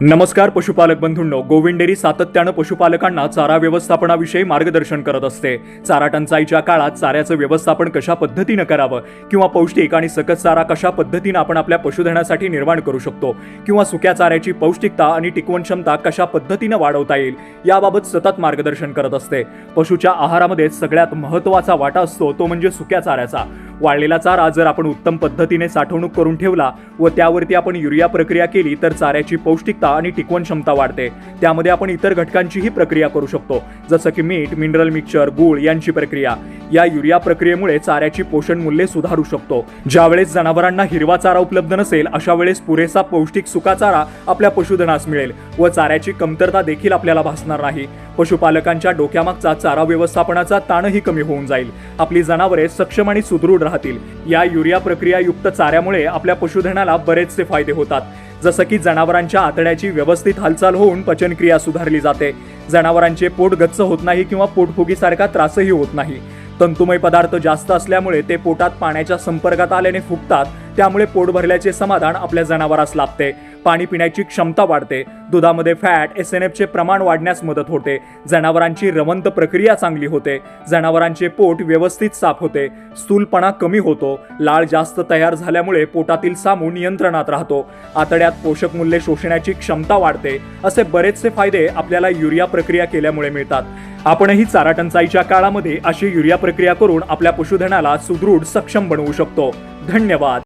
नमस्कार पशुपालक बंधूंनो गोविंद डेअरी सातत्यानं पशुपालकांना चारा व्यवस्थापनाविषयी मार्गदर्शन करत असते. चारा टंचाईच्या काळात चाऱ्याचं व्यवस्थापन कशा पद्धतीनं करावं किंवा पौष्टिक आणि सकस चारा कशा पद्धतीनं आपण आपल्या पशुधनासाठी निर्माण करू शकतो किंवा सुक्या चाऱ्याची पौष्टिकता आणि टिकवण क्षमता कशा पद्धतीनं वाढवता येईल याबाबत सतत मार्गदर्शन करत असते. पशुच्या आहारामध्ये सगळ्यात महत्त्वाचा वाटा असतो तो म्हणजे सुक्या चाऱ्याचा. वाळलेला चारा जर आपण उत्तम पद्धतीने साठवणूक करून ठेवला व त्यावरती आपण युरिया प्रक्रिया केली तर चाऱ्याची पौष्टिकता आणि टिकवण क्षमता वाढते. त्यामध्ये आपण इतर घटकांचीही प्रक्रिया करू शकतो जसं की मीठ मिनरल मिक्सचर गूळ यांची प्रक्रिया. या युरिया प्रक्रियेमुळे चाऱ्याची पोषण मूल्ये सुधारू शकतो. ज्यावेळेस जनावरांना हिरवा चारा उपलब्ध नसेल अशा वेळेस पुरेसा पौष्टिक सुका चारा आपल्या पशुधनास मिळेल व चाऱ्याची कमतरता देखील आपल्याला भासणार नाही. पशुपालकांच्या डोक्यामागचा चारा व्यवस्थापनाचा ताणही कमी होऊन जाईल. आपली जनावरे सक्षम आणि सुदृढ राहतील. या युरिया प्रक्रियायुक्त चाऱ्यामुळे आपल्या पशुधनाला बरेचसे फायदे होतात. जसं की जनावरांच्या आतड्याची व्यवस्थित हालचाल होऊन पचनक्रिया सुधारली जाते. जनावरांचे पोट गच्च होत नाही किंवा पोटफुगीसारखा त्रासही होत नाही. तंतुमय पदार्थ जास्त असल्यामुळे ते पोटात पाण्याच्या संपर्कात आल्याने फुगतात. त्यामुळे पोट भरल्याचे समाधान आपल्या जनावरास लाभते. पाणी पिण्याची क्षमता वाढते. दुधामध्ये फॅट एस एन एफचे प्रमाण वाढण्यास मदत होते. जनावरांची रवंत प्रक्रिया चांगली होते. जनावरांचे पोट व्यवस्थित साफ होते. स्थूलपणा कमी होतो. लाळ जास्त तयार झाल्यामुळे पोटातील सामू नियंत्रणात राहतो. आतड्यात पोषक मूल्ये शोषण्याची क्षमता वाढते. असे बरेचसे फायदे आपल्याला युरिया प्रक्रिया केल्यामुळे मिळतात. आपणही चारा टंचाईच्या काळामध्ये अशी युरिया प्रक्रिया करून आपल्या पशुधनाला सुदृढ सक्षम बनवू शकतो. धन्यवाद.